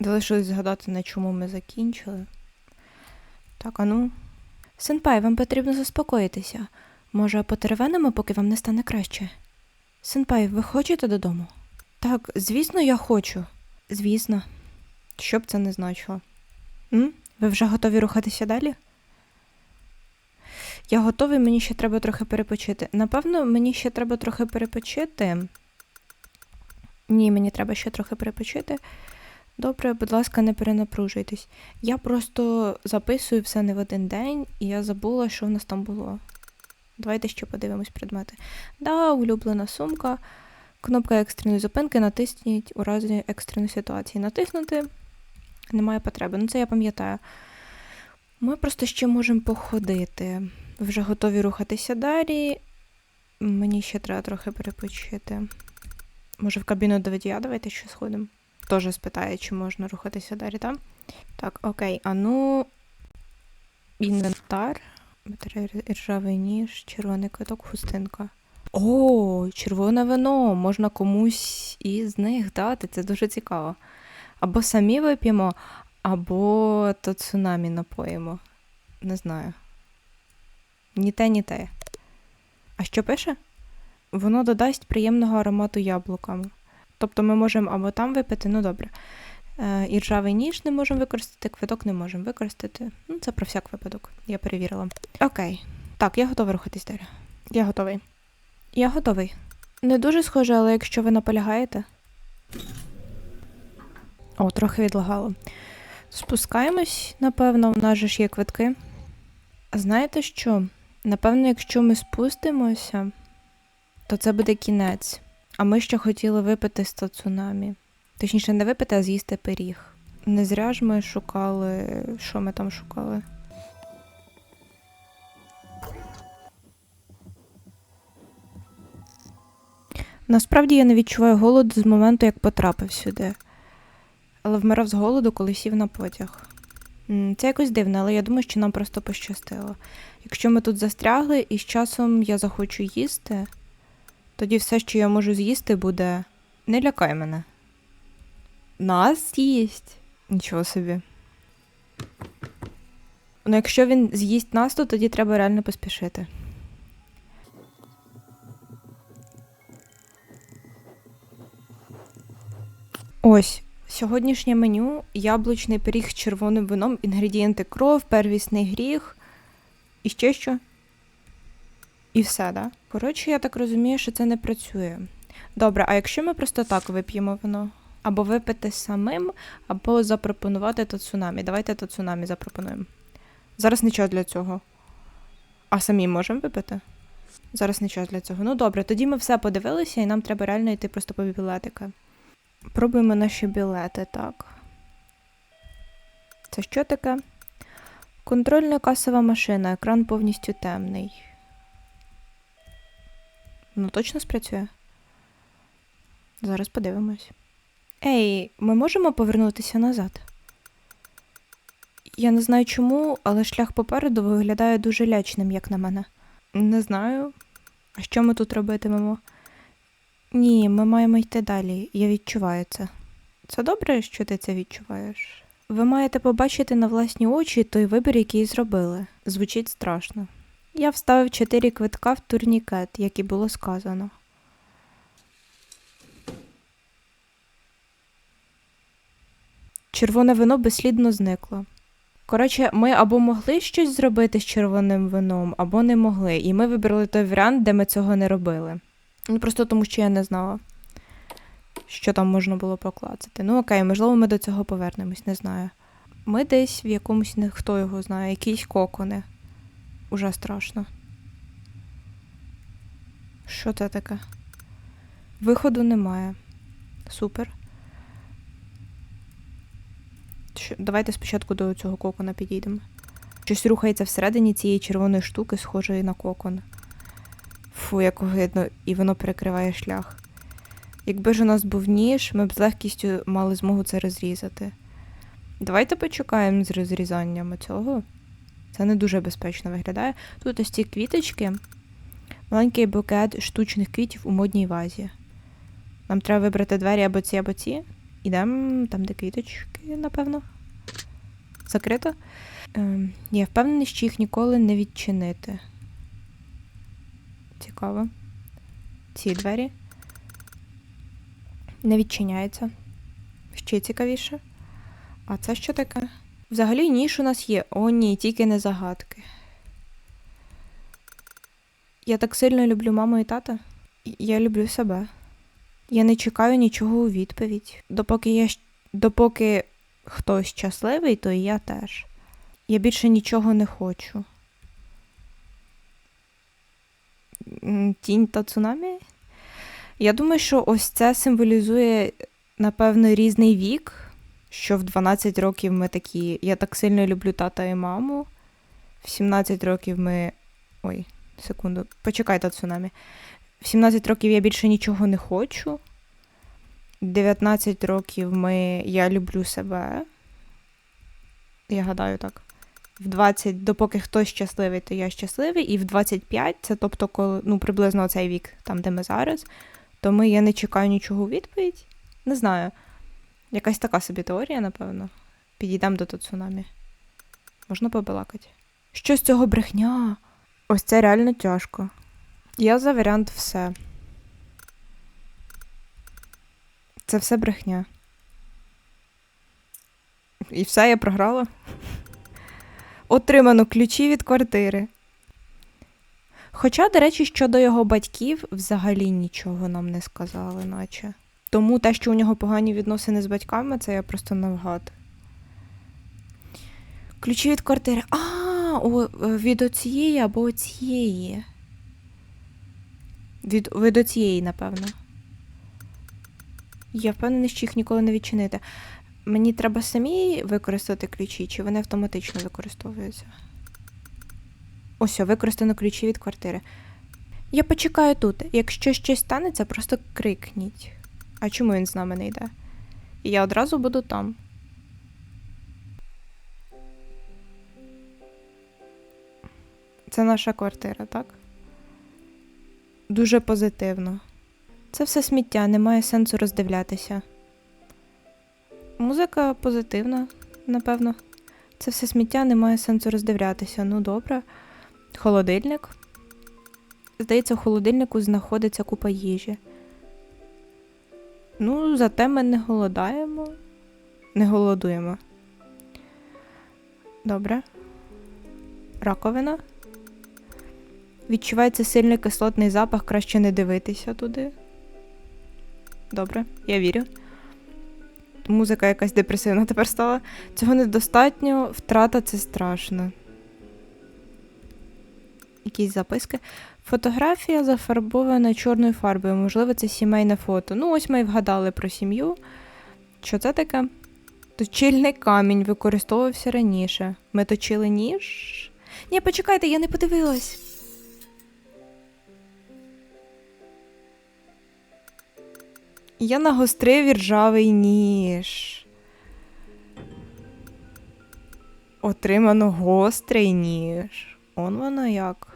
Залишилось згадати, на чому ми закінчили. Так, а ну. Сенпай, вам потрібно заспокоїтися. Може, потеревенимо, поки вам не стане краще. Сенпай, ви хочете додому? Так, звісно, я хочу. Звісно. Що б це не значило? М? Ви вже готові рухатися далі? Я готовий, мені ще треба трохи перепочити. Напевно, мені ще треба трохи перепочити. Ні, мені треба ще трохи перепочити. Добре, будь ласка, не перенапружуйтесь. Я просто записую все не в один день, і я забула, що в нас там було. Давайте ще подивимось предмети. Да, улюблена сумка. Кнопка екстреної зупинки натисніть у разі екстреної ситуації. Натиснути немає потреби. Ну, це я пам'ятаю. Ми просто ще можемо походити. Вже готові рухатися далі. Мені ще треба трохи перепочити. Може, в кабіну до водія давайте ще сходимо. Теж спитає, чи можна рухатися далі, так? Так, окей, а ну. Інвентар. Батарея ржавий ніж, червоний квиток, хустинка. О, червоне вино! Можна комусь із них дати, це дуже цікаво. Або самі вип'ємо, або то цунамі напоїмо. Не знаю. Ні те, ні те. А що пише? Воно додасть приємного аромату яблуками. Тобто ми можемо або там випити, ну добре. Е, і ржавий ніж не можемо використати, квиток не можемо використати. Ну, це про всяк випадок, я перевірила. Окей. Так, я готова рухатись далі. Я готовий. Я готовий. Не дуже схоже, але якщо ви наполягаєте. О, трохи відлагало. Спускаємось, напевно, у нас же ж є квитки. А знаєте що? Напевно, якщо ми спустимося, то це буде кінець. А ми ще хотіли випити з цунамі. Точніше, не випити, а з'їсти пиріг. Не зря ж ми шукали. Що ми там шукали? Насправді я не відчуваю голоду з моменту, як потрапив сюди. Але вмирав з голоду, коли сів на потяг. Це якось дивно, але я думаю, що нам просто пощастило. Якщо ми тут застрягли і з часом я захочу їсти, тоді все, що я можу з'їсти, буде. Не лякай мене. Нас їсть. Нічого собі. Ну, якщо він з'їсть нас, то тоді треба реально поспішити. Ось. Сьогоднішнє меню яблучний пиріг з червоним вином, інгредієнти кров, первісний гріх. І ще що? І все, да? Коротше, я так розумію, що це не працює. Добре, а якщо ми просто так вип'ємо вино? Або випити самим, або запропонувати то цунамі. Давайте то цунамі запропонуємо. Зараз час для цього. А самі можемо випити? Зараз час для цього. Ну добре, тоді ми все подивилися, і нам треба реально йти просто по білетики. Пробуємо наші білети, так. Це що таке? Контрольна касова машина, екран повністю темний. Ну, точно спрацює? Зараз подивимось. Ей, ми можемо повернутися назад? Я не знаю чому, але шлях попереду виглядає дуже лячним, як на мене. Не знаю. А що ми тут робитимемо? Ні, ми маємо йти далі. Я відчуваю це. Це добре, що ти це відчуваєш? Ви маєте побачити на власні очі той вибір, який зробили. Звучить страшно. Я вставив чотири квитка в турнікет, як і було сказано. Червоне вино безслідно зникло. Коротше, ми або могли щось зробити з червоним вином, або не могли. І ми вибрали той варіант, де ми цього не робили. Ну просто тому, що я не знала, що там можна було поклацати. Ну окей, можливо, ми до цього повернемось, не знаю. Ми десь в якомусь, не хто його знає, якісь кокони. Уже страшно. Що це таке? Виходу немає. Супер. Давайте спочатку до цього кокона підійдемо. Щось рухається всередині цієї червоної штуки, схожої на кокон. Фу, як огидно, і воно перекриває шлях. Якби ж у нас був ніж, ми б з легкістю мали змогу це розрізати. Давайте почекаємо з розрізанням цього. Це не дуже безпечно виглядає. Тут ось ці квіточки, маленький букет штучних квітів у модній вазі. Нам треба вибрати двері або ці, або ці. Ідемо там, де квіточки, напевно. Закрито. Ем, я впевнений, що їх ніколи не відчинити. Цікаво. Ці двері. Не відчиняється. Ще цікавіше. А це що таке? Взагалі ніж у нас є. О, ні, тільки не загадки. Я так сильно люблю маму і тата. Я люблю себе. Я не чекаю нічого у відповідь. Допоки я допоки хтось щасливий, то і я теж. Я більше нічого не хочу. Тінь та цунамі? Я думаю, що ось це символізує, напевно, різний вік. Що в 12 років ми такі. Я так сильно люблю тата і маму. В 17 років ми. Ой, секунду. Почекайте цунамі. В 17 років я більше нічого не хочу. 19 років ми я люблю себе. Я гадаю так. В 20, допоки хтось щасливий, то я щасливий. І в 25, це тобто, коли, ну, приблизно цей вік, там, де ми зараз, то ми я не чекаю нічого у відповідь. Не знаю. Якась така собі теорія, напевно. Підійдемо до цунамі. Можна побалакати. Що з цього брехня? Ось це реально тяжко. Я за варіант все. Це все брехня. І все, я програла. Отримано ключі від квартири. Хоча, до речі, щодо його батьків, взагалі нічого нам не сказали, наче. Тому те, що у нього погані відносини з батьками, це я просто навгад. Ключі від квартири. А, о, від оцієї або оцієї. Від, від оцієї, напевно. Я впевнена, що їх ніколи не відчинити. Мені треба самі використати ключі, чи вони автоматично використовуються? Ось, використано ключі від квартири. Я почекаю тут. Якщо щось станеться, просто крикніть. А чому він з нами не йде? І я одразу буду там. Це наша квартира, так? Дуже позитивно. Це все сміття, немає сенсу роздивлятися. Музика позитивна, напевно. Це все сміття, немає сенсу роздивлятися. Ну, добре. Холодильник. Здається, в холодильнику знаходиться купа їжі. Ну, зате ми не голодаємо. Не голодуємо. Добре. Раковина. Відчувається сильний кислотний запах, краще не дивитися туди. Добре, я вірю. Музика якась депресивна тепер стала. Цього недостатньо, втрата це страшно. Якісь записки. Фотографія зафарбована чорною фарбою. Можливо, це сімейне фото. Ну, ось ми і вгадали про сім'ю. Що це таке? Точильний камінь використовувався раніше. Ми точили ніж. Ні, почекайте, я не подивилась. Я нагострив іржавий ніж. Отримано гострий ніж. Он воно як.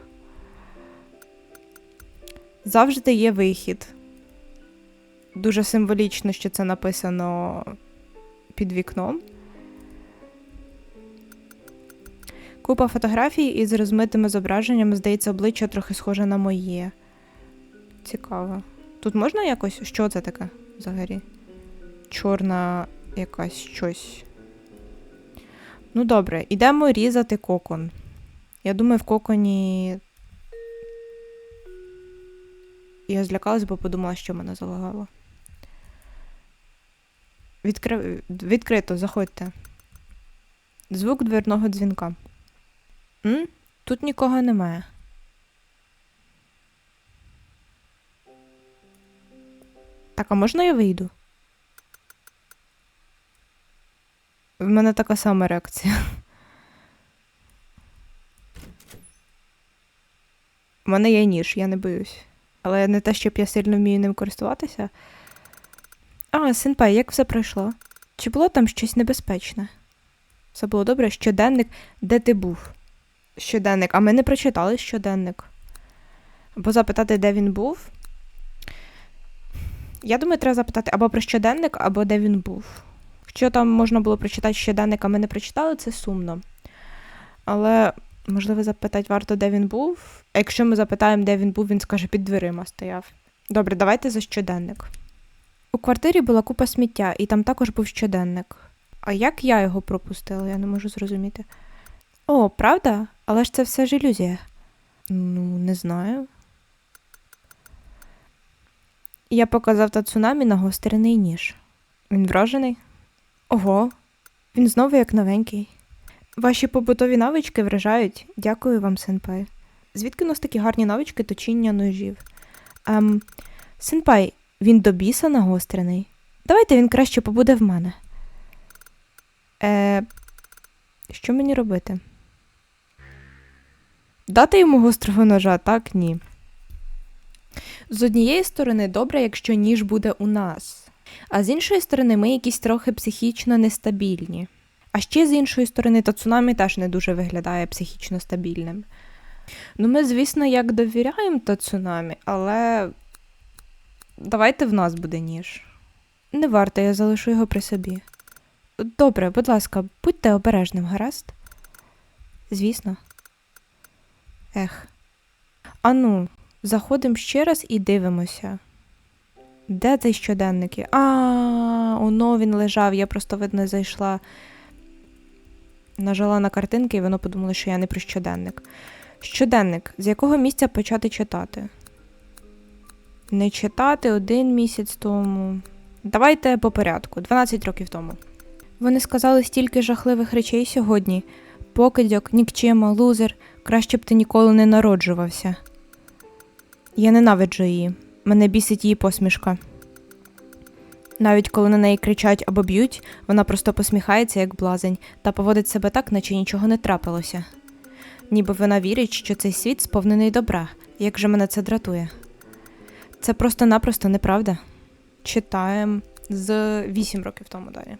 Завжди є вихід. Дуже символічно, що це написано під вікном. Купа фотографій із розмитими зображеннями, здається, обличчя трохи схоже на моє. Цікаво. Тут можна якось. Що це таке взагалі? Чорна якась щось. Ну, добре, ідемо різати кокон. Я думаю, в коконі. Я злякалась, бо подумала, що мене залагало. Відкри... Відкрито, заходьте. Звук дверного дзвінка. М? Тут нікого немає. Так, а можна я вийду? В мене така сама реакція. У мене є ніж, я не боюсь. Але не те, щоб я сильно вмію ним користуватися. А, синпай, як все пройшло? Чи було там щось небезпечне? Все було добре? Щоденник, де ти був? Щоденник, а ми не прочитали щоденник. Або запитати, де він був. Я думаю, треба запитати або про щоденник, або де він був. Якщо там можна було прочитати щоденник, а ми не прочитали, це сумно. Але, можливо, запитати варто, де він був. А якщо ми запитаємо, де він був, він скаже, під дверима стояв. Добре, давайте за щоденник. У квартирі була купа сміття, і там також був щоденник. А як я його пропустила, я не можу зрозуміти. О, правда? Але ж це все ж ілюзія. Ну, не знаю. Я показав та цунамі на гострений ніж. Він вражений? Ого, він знову як новенький. Ваші побутові навички вражають. Дякую вам, сенпай. Звідки у нас такі гарні навички точіння ножів? Ем, сенпай, він до біса нагострений. Давайте він краще побуде в мене. Е, що мені робити? Дати йому гострого ножа, так ні. З однієї сторони, добре, якщо ніж буде у нас, а з іншої сторони, ми якісь трохи психічно нестабільні. А ще з іншої сторони, та цунамі теж не дуже виглядає психічно стабільним. Ну, ми, звісно, як довіряємо та цунамі, але давайте в нас буде ніж. Не варто, я залишу його при собі. Добре, будь ласка, будьте обережним, гаразд? Звісно. Ех. Ану, заходимо ще раз і дивимося. Де цей щоденники? А, оно він лежав, я просто, видно, зайшла, нажала на картинки, і воно подумало, що я не про щоденник. Щоденник. З якого місця почати читати? Не читати один місяць тому. Давайте по порядку, 12 років тому. Вони сказали стільки жахливих речей сьогодні. Покидьок, нікчема, лузер, краще б ти ніколи не народжувався. Я ненавиджу її. Мене бісить її посмішка. Навіть коли на неї кричать або б'ють, вона просто посміхається, як блазень, та поводить себе так, наче нічого не трапилося. Ніби вона вірить, що цей світ сповнений добра, як же мене це дратує. Це просто-напросто неправда. Читаємо з 8 років тому далі.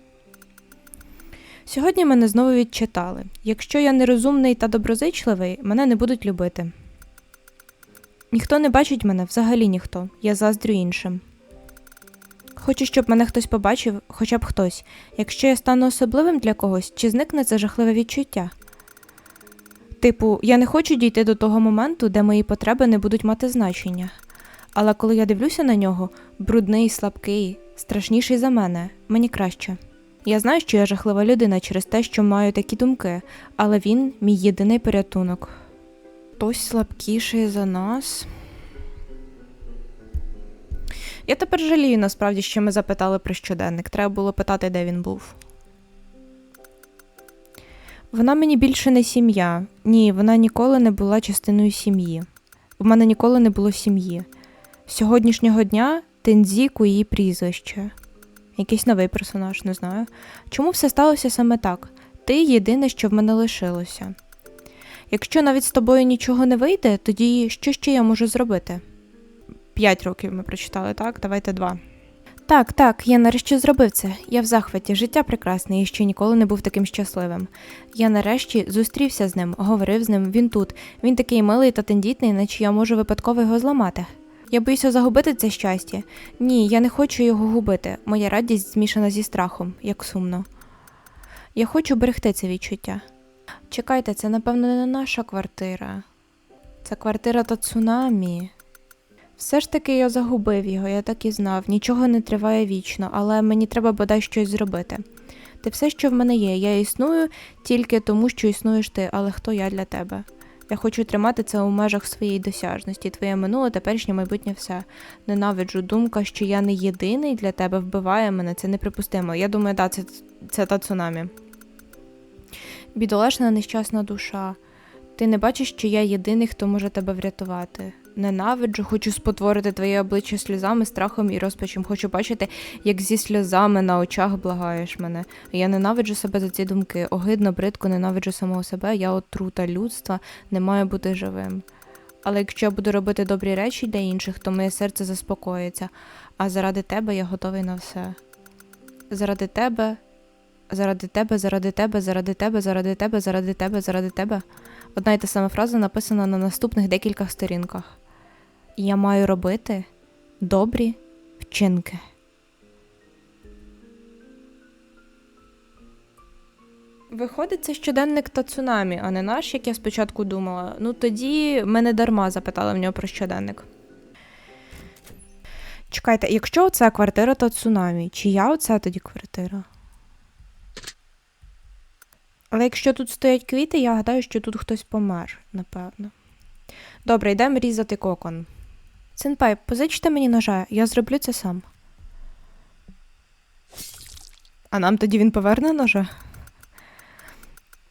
Сьогодні мене знову відчитали. Якщо я нерозумний та доброзичливий, мене не будуть любити. Ніхто не бачить мене, взагалі ніхто. Я заздрю іншим. Хочу, щоб мене хтось побачив, хоча б хтось. Якщо я стану особливим для когось, чи зникне це жахливе відчуття? Типу, я не хочу дійти до того моменту, де мої потреби не будуть мати значення. Але коли я дивлюся на нього, брудний, слабкий, страшніший за мене, мені краще. Я знаю, що я жахлива людина через те, що маю такі думки, але він мій єдиний порятунок. Хтось слабкіший за нас. Я тепер жалію насправді, що ми запитали про щоденник. Треба було питати, де він був. Вона мені більше не сім'я. Ні, вона ніколи не була частиною сім'ї. У мене ніколи не було сім'ї. З сьогоднішнього дня Тензіку її прізвище. Якийсь новий персонаж, не знаю. Чому все сталося саме так? Ти єдине, що в мене лишилося. Якщо навіть з тобою нічого не вийде, тоді що ще я можу зробити? П'ять років ми прочитали, так? Давайте два. Так, так, я нарешті зробив це. Я в захваті, життя прекрасне і ще ніколи не був таким щасливим. Я нарешті зустрівся з ним, говорив з ним, він тут. Він такий милий та тендітний, наче я можу випадково його зламати. Я боюся загубити це щастя. Ні, я не хочу його губити. Моя радість змішана зі страхом, як сумно. Я хочу берегти це відчуття. Чекайте, це, напевно, не наша квартира. Це квартира та цунамі. Все ж таки я загубив його, я так і знав. Нічого не триває вічно, але мені треба бодай щось зробити. Ти все, що в мене є. Я існую тільки тому, що існуєш ти, але хто я для тебе? Я хочу тримати це у межах своєї досяжності. Твоє минуле, теперішнє майбутнє все. Ненавиджу. Думка, що я не єдиний для тебе вбиває мене. Це неприпустимо. Я думаю, да, це, це та цунамі. Бідолашна нещасна душа. Ти не бачиш, що я єдиний, хто може тебе врятувати. Ненавиджу, хочу спотворити твоє обличчя сльозами, страхом і розпачем. Хочу бачити, як зі сльозами на очах благаєш мене. Я ненавиджу себе за ці думки. Огидно, бридко, ненавиджу самого себе. Я отрута людства, не маю бути живим. Але якщо я буду робити добрі речі для інших, то моє серце заспокоїться. А заради тебе я готовий на все. Заради тебе, заради тебе, заради тебе, заради тебе, заради тебе, заради тебе, заради тебе. Одна й та сама фраза написана на наступних декількох сторінках. Я маю робити добрі вчинки. Виходить, це щоденник та цунамі, а не наш, як я спочатку думала. Ну тоді мене дарма запитала в нього про щоденник. Чекайте, якщо оце квартира, то цунамі, чия оце тоді квартира? Але якщо тут стоять квіти, я гадаю, що тут хтось помер, напевно. Добре, йдемо різати кокон. Синпай, позичте мені ножа, я зроблю це сам. А нам тоді він поверне ножа?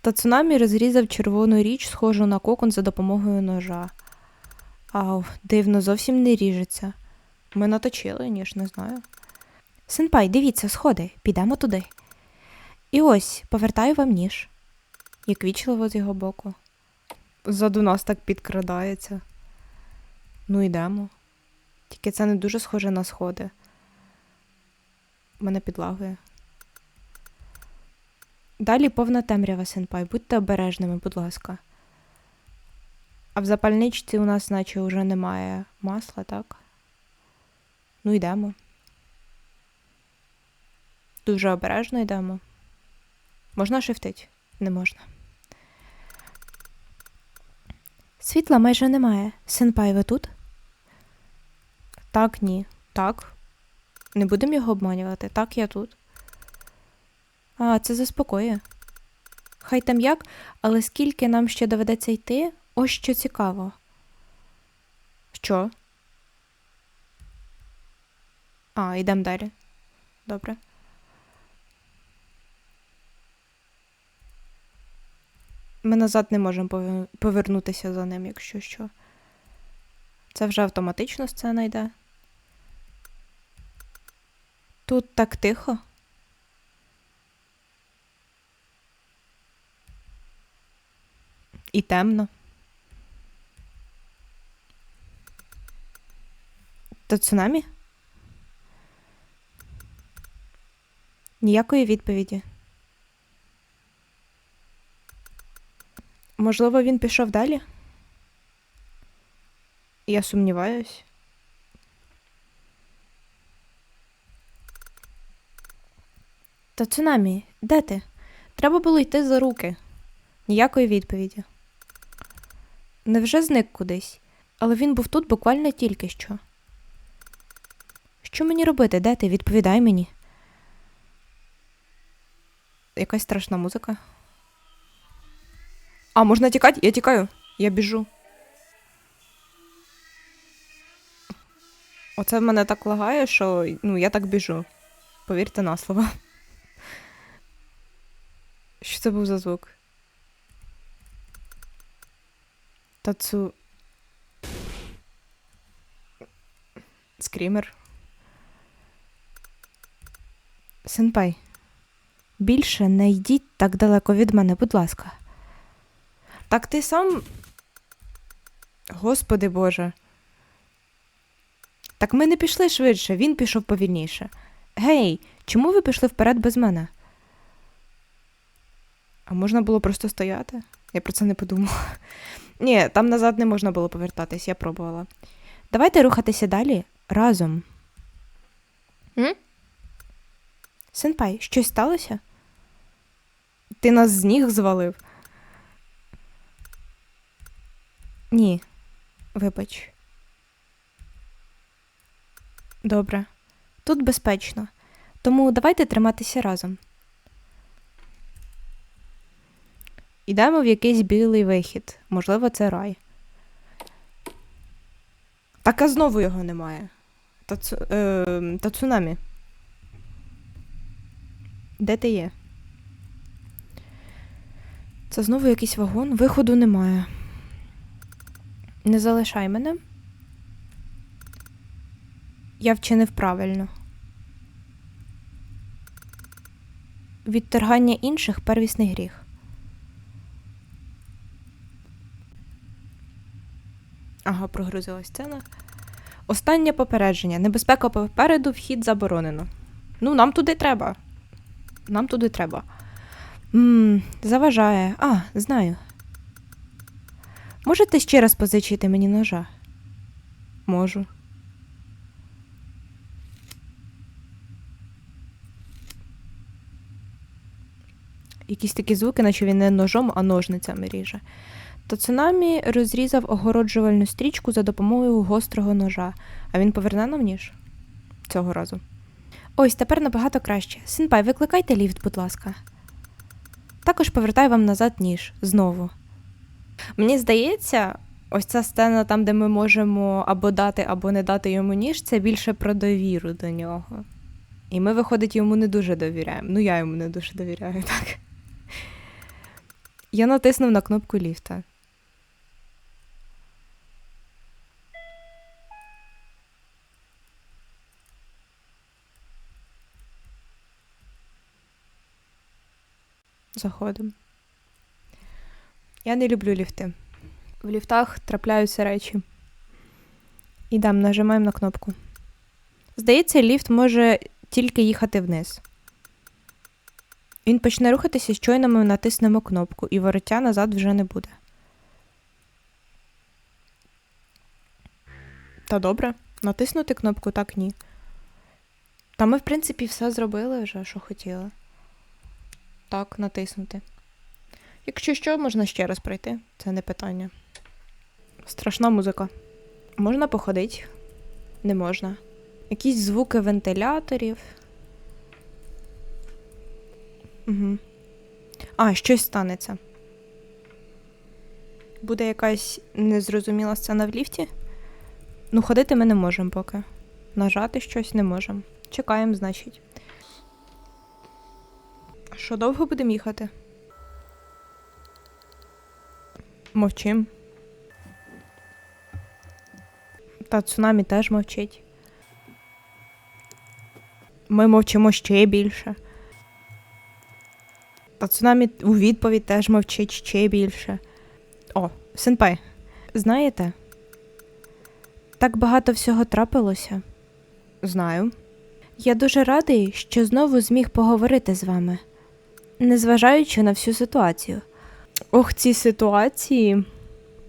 Та цунамі розрізав червону річ, схожу на кокон за допомогою ножа. Ау, дивно, зовсім не ріжеться. Ми наточили, ніж не знаю. Синпай, дивіться, сходи, підемо туди. І ось, повертаю вам ніж. Як вічливо з його боку. Ззаду нас так підкрадається. Ну, йдемо. Тільки це не дуже схоже на сходи. Мене підлагує. Далі повна темрява, сенпай. Будьте обережними, будь ласка. А в запальничці у нас, наче, вже немає масла, так? Ну, йдемо. Дуже обережно йдемо. Можна шифтить? Не можна. Світла майже немає. Сенпай, ви тут? Так, ні. Так. Не будемо його обманювати. Так, я тут. А, це заспокоює. Хай там як, але скільки нам ще доведеться йти, ось що цікаво. Що? А, йдемо далі. Добре. Ми назад не можемо повернутися за ним, якщо що. Це вже автоматично сцена йде. Тут так тихо. І темно. То цунамі? Ніякої відповіді. Можливо, він пішов далі? Я сумніваюсь. Та цунамі, де ти? Треба було йти за руки. Ніякої відповіді. Невже зник кудись? Але він був тут буквально тільки що. Що мені робити? Де ти? Відповідай мені. Якась страшна музика. А, можна тікати? Я тікаю. Я біжу. Оце в мене так лагає, що ну, я так біжу. Повірте на слово. Що це був за звук? Тацу. Скрімер. Сенпай. Більше не йдіть так далеко від мене, будь ласка. Так ти сам. Господи Боже. Так ми не пішли швидше, він пішов повільніше. Гей, чому ви пішли вперед без мене? А можна було просто стояти? Я про це не подумала. Ні, там назад не можна було повертатись, я пробувала. Давайте рухатися далі разом. М? Сенпай, щось сталося? Ти нас з ніг звалив? Ні, вибач. Добре. Тут безпечно. Тому давайте триматися разом. Ідемо в якийсь білий вихід. Можливо, це рай. Так а знову його немає. Та, цу... е... Та цунамі. Де ти є? Це знову якийсь вагон, виходу немає. Не залишай мене. Я вчинив правильно. Відторгання інших первісний гріх. Ага, прогрузилась сцена. Останнє попередження. Небезпека попереду, вхід заборонено. Ну, нам туди треба. Нам туди треба. Ммм, заважає. А, знаю. Можете ще раз позичити мені ножа? Можу. Якісь такі звуки, наче він не ножом, а ножницями ріже. Тацунамі розрізав огороджувальну стрічку за допомогою гострого ножа, а він поверне нам ніж цього разу. Ось тепер набагато краще. Синпай, викликайте ліфт, будь ласка. Також повертаю вам назад ніж знову. Мені здається, ось ця сцена там, де ми можемо або дати, або не дати йому ніж, це більше про довіру до нього. І ми, виходить, йому не дуже довіряємо. Ну, я йому не дуже довіряю, так. Я натиснув на кнопку ліфта. Заходимо. Я не люблю ліфти. В ліфтах трапляються речі. Ідемо, нажимаємо на кнопку. Здається, ліфт може тільки їхати вниз. Він почне рухатися, щойно ми натиснемо кнопку, і вороття назад вже не буде. Та добре, натиснути кнопку так ні. Та ми, в принципі, все зробили вже, що хотіли. Так, натиснути. Якщо що, можна ще раз пройти, це не питання. Страшна музика. Можна походити? Не можна. Якісь звуки вентиляторів. Угу. А, щось станеться. Буде якась незрозуміла сцена в ліфті. Ну, ходити ми не можемо поки. Нажати щось не можемо. Чекаємо, значить. Що довго будемо їхати? Мовчим. Та цунамі теж мовчить. Ми мовчимо ще більше. Та цунамі у відповідь теж мовчить ще більше. О, сенпай, знаєте? Так багато всього трапилося. Знаю. Я дуже радий, що знову зміг поговорити з вами, незважаючи на всю ситуацію. Ох, ці ситуації.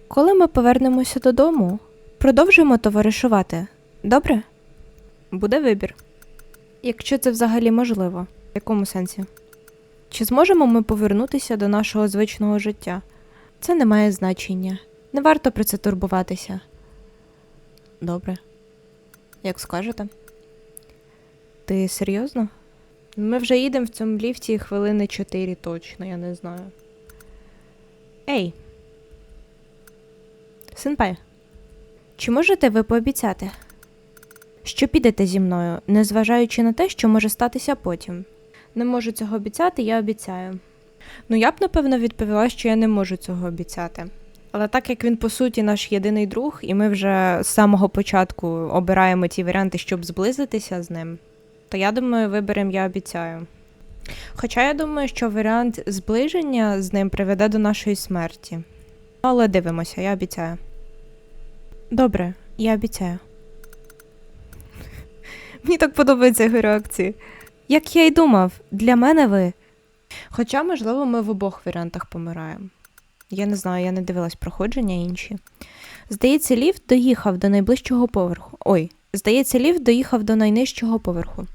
Коли ми повернемося додому, продовжимо товаришувати. Добре? Буде вибір. Якщо це взагалі можливо. В якому сенсі? Чи зможемо ми повернутися до нашого звичного життя? Це не має значення. Не варто про це турбуватися. Добре. Як скажете. Ти серйозно? Ми вже їдемо в цьому ліфті хвилини чотири точно, я не знаю. Ей. Сенпай, чи можете ви пообіцяти, що підете зі мною, незважаючи на те, що може статися потім? Не можу цього обіцяти, я обіцяю. Ну, я б, напевно, відповіла, що я не можу цього обіцяти. Але так як він, по суті, наш єдиний друг, і ми вже з самого початку обираємо ті варіанти, щоб зблизитися з ним, то я думаю, виберем я обіцяю. Хоча я думаю, що варіант зближення з ним приведе до нашої смерті. Але дивимося, я обіцяю. Добре, я обіцяю. Мені так подобаються його реакції. Як я й думав, для мене ви. Хоча, можливо, ми в обох варіантах помираємо. Я не знаю, я не дивилась проходження інші. Здається, ліфт доїхав до найближчого поверху. Ой, здається, ліфт доїхав до найнижчого поверху.